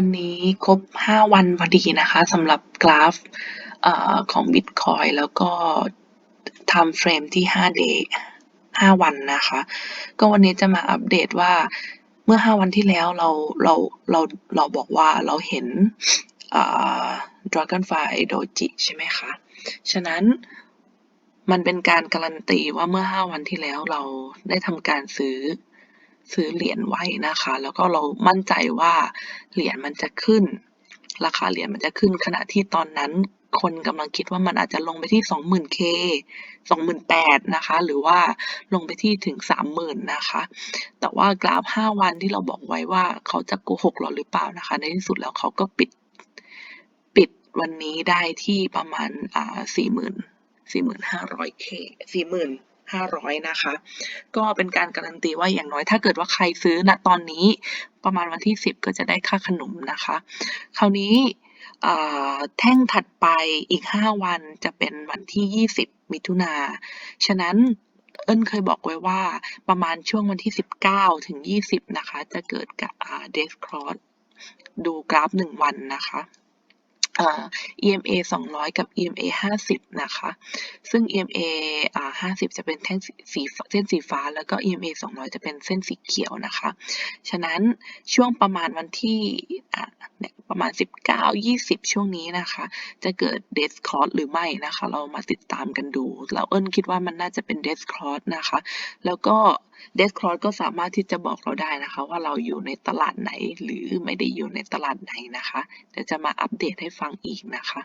ันนี้ครบ 5 วันพอดีนะคะสำหรับกราฟอของ Bitcoin แล้วก็ time frame ที่ 5 day 5 วันนะคะ ก็วันนี้จะมาอัปเดตว่าเมื่อ 5 วันที่แล้วเราเราเราเราบอกว่าเราเห็น Dragonfly Doji ใช่ไหมคะ ฉะนั้นมันเป็นการการันตีว่าเมื่อ 5 วันที่แล้วเราได้ทำการซื้อ ซื้อเหรียญไว้นะคะ แล้วก็เรามั่นใจว่าเหรียญมันจะขึ้น ราคาเหรียญมันจะขึ้น ขณะที่ตอนนั้นคนกำลังคิดว่ามันอาจจะลงไปที่ 20,000K 28,000นะคะ หรือว่าลงไปที่ถึง 30,000นะคะ แต่ว่ากราฟ 5 วันที่เราบอกไว้ว่าเขาจะโกหกเราหรือเปล่านะคะ ในที่สุดแล้วเขาก็ปิดปิดวันนี้ได้ที่ประมาณอ่า40,000 4,500K 500 นะคะ ก็เป็นการการันตีว่าอย่างน้อยถ้าเกิดว่าใครซื้อณตอนนี้ประมาณวันที่ 10 ก็จะได้ค่าขนมนะคะ คราวนี้แท่งถัดไปอีก 5 วันจะเป็นวันที่ 20 มิถุนา ฉะนั้นเอิ้นเคยบอกไว้ว่าประมาณช่วงวันที่ 19 ถึง 20 นะคะ จะเกิดกับอ่า Death Cross ดูกราฟ 1 วันนะคะ EMA 200 กับ EMA 50 นะคะ ซึ่ง EMA 50 จะเป็นแท่งสีเส้นสีฟ้า แล้วก็ EMA 200 จะเป็นเส้นสีเขียวนะคะ ฉะนั้นช่วงประมาณวันที่ ประมาณ 19 20 ช่วงนี้นะคะ จะเกิด Death Cross หรือไม่นะคะ เรามาติดตามกันดู เราเอิ้นคิดว่ามันน่าจะเป็น Death Cross นะคะ แล้วก็ Death Cross ก็สามารถที่จะบอกเราได้นะคะ ว่าเราอยู่ในตลาดไหนหรือไม่ได้อยู่ในตลาดไหนนะคะ เดี๋ยวจะมาอัปเดตให้ฟังอีกนะคะ